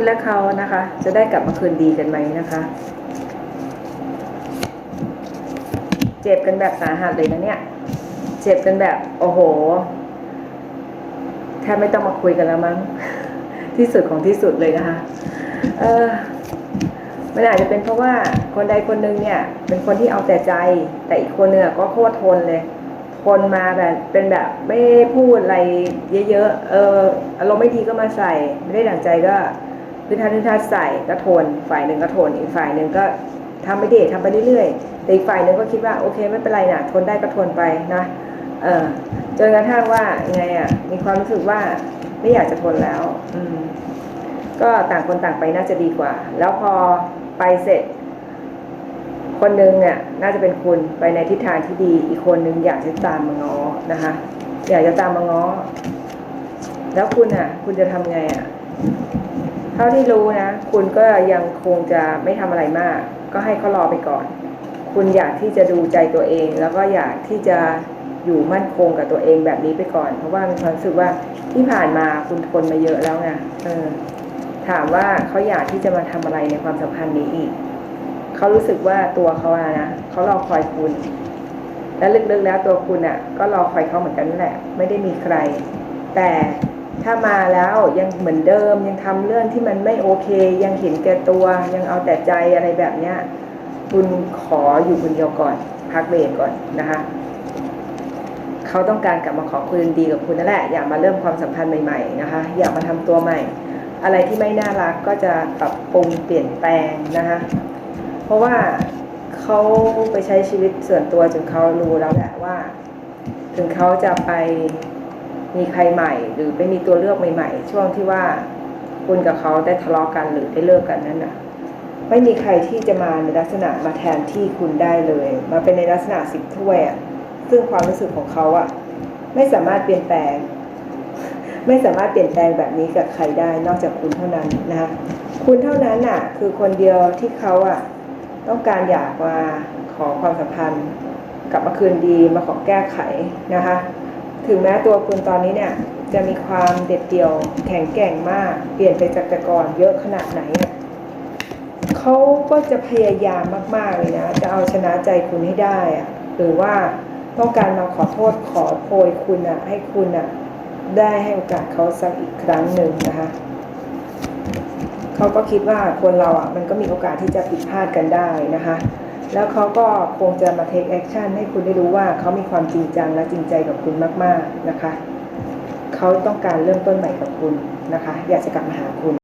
คุณและเขานะคะ จะได้กลับมาคืนดีกันไหมนะคะ เจ็บกันแบบสาหัสเลยนะเนี่ย เจ็บกันแบบโอ้โหแทบไม่ต้องมาคุยกันแล้วมั้งที่สุดของที่สุดเลยนะคะ เออมันอาจจะเป็นเพราะว่าคนใดคนหนึ่งเนี่ย เป็นคนที่เอาแต่ใจ แต่อีกคนเนี่ยก็โคตรทนเลยทนมาแบบเป็นแบบไม่พูดอะไรเยอะๆเอออารมณ์ไม่ดีก็มาใส่ ไม่ได้ดั่งใจก็ พื้นท่าพื้นท่าใส่ก็ทน ฝ่ายหนึ่งก็ทน อีกฝ่ายหนึ่งก็ทำไปเดททำไปเรื่อยๆแต่อีกฝ่ายหนึ่งก็คิดว่าโอเคไม่เป็นไรนะทนได้ก็ทนไปนะเออจนกระทั่งว่าไงอะมีความรู้สึกว่าไม่อยากจะทนแล้ว อืมก็ต่างคนต่างไปน่าจะดีกว่า แล้วพอไปเสร็จ คนหนึ่งเนี่ย น่าจะเป็นคุณไปในทิศทางที่ดี อีกคนหนึ่งอยากจะตามมาง้อนะคะ อยากจะตามมาง้อ แล้วคุณอะ คุณจะทำไงอะ ท่าที่รู้นะ คุณก็ยังคงจะไม่ทำอะไรมาก ก็ให้เขารอไปก่อน คุณอยากที่จะดูใจตัวเอง แล้วก็อยากที่จะอยู่มั่นคงกับตัวเองแบบนี้ไปก่อน เพราะว่ามีความรู้สึกว่าที่ผ่านมาคุณทนมาเยอะแล้วไงเออถามว่าเขาอยากที่จะมาทำอะไรในความสัมพันธ์นี้อีกเขารู้สึกว่าตัวเขาอะนะเขารอคอยคุณ และลึกๆแล้วตัวคุณอะก็รอคอยเขาเหมือนกันนั่นแหละ ไม่ได้มีใคร แต่ ถ้ามาแล้วยังเหมือนเดิมยังทำเรื่องที่มันไม่โอเค ยังเห็นแก่ตัว ยังเอาแต่ใจอะไรแบบเนี้ยคุณขออยู่คนเดียวก่อน พักเบรกก่อนนะคะเขาต้องการกลับมาขอคืนดีกับคุณนั่นแหละอยากมาเริ่มความสัมพันธ์ใหม่ๆนะคะ อยากมาทำตัวใหม่ อะไรที่ไม่น่ารักก็จะปรับปรุงเปลี่ยนแปลงนะคะเพราะว่าเขาไปใช้ชีวิตส่วนตัวจนเขารู้แล้วแหละว่า ถึงเขาจะไป มีใครใหม่ หรือไปมีตัวเลือกใหม่ ๆ ช่วงที่ว่าคุณกับเขาได้ทะเลาะกันหรือได้เลิกกันนั้นน่ะ ไม่มีใครที่จะมาในลักษณะมาแทนที่คุณได้เลย มาเป็นในลักษณะสิบถ้วยอะซึ่งความรู้สึกของเขาอะ ไม่สามารถเปลี่ยนแปลง ไม่สามารถเปลี่ยนแปลงแบบนี้กับใครได้นอกจากคุณเท่านั้นนะคะคุณเท่านั้นน่ะ คือคนเดียวที่เขาอะ ต้องการอยากมาขอความสัมพันธ์กลับมาคืนดีมาขอแก้ไขนะคะ ถึงแม้ตัวคุณตอนนี้เนี่ยจะมีความเด็ดเดี่ยวแข็งแกร่งมาก เปลี่ยนไปจากแต่ก่อนเยอะขนาดไหนเนี่ยเขาก็จะพยายามมากๆเลยนะ จะเอาชนะใจคุณให้ได้อะหรือว่าต้องการมาขอโทษขอโพยคุณอะให้คุณอะได้ให้โอกาสเขาสักอีกครั้งหนึ่งนะคะเขาก็คิดว่าคนเราอะมันก็มีโอกาสที่จะผิดพลาดกันได้นะคะ แล้วเขาก็คงจะมาเทคแอคชั่นให้คุณได้รู้ว่าเขามีความจริงจังและจริงใจกับคุณมาก ๆ นะคะ เขาต้องการเริ่มต้นใหม่กับคุณนะคะ อยากจะกลับมาหาคุณ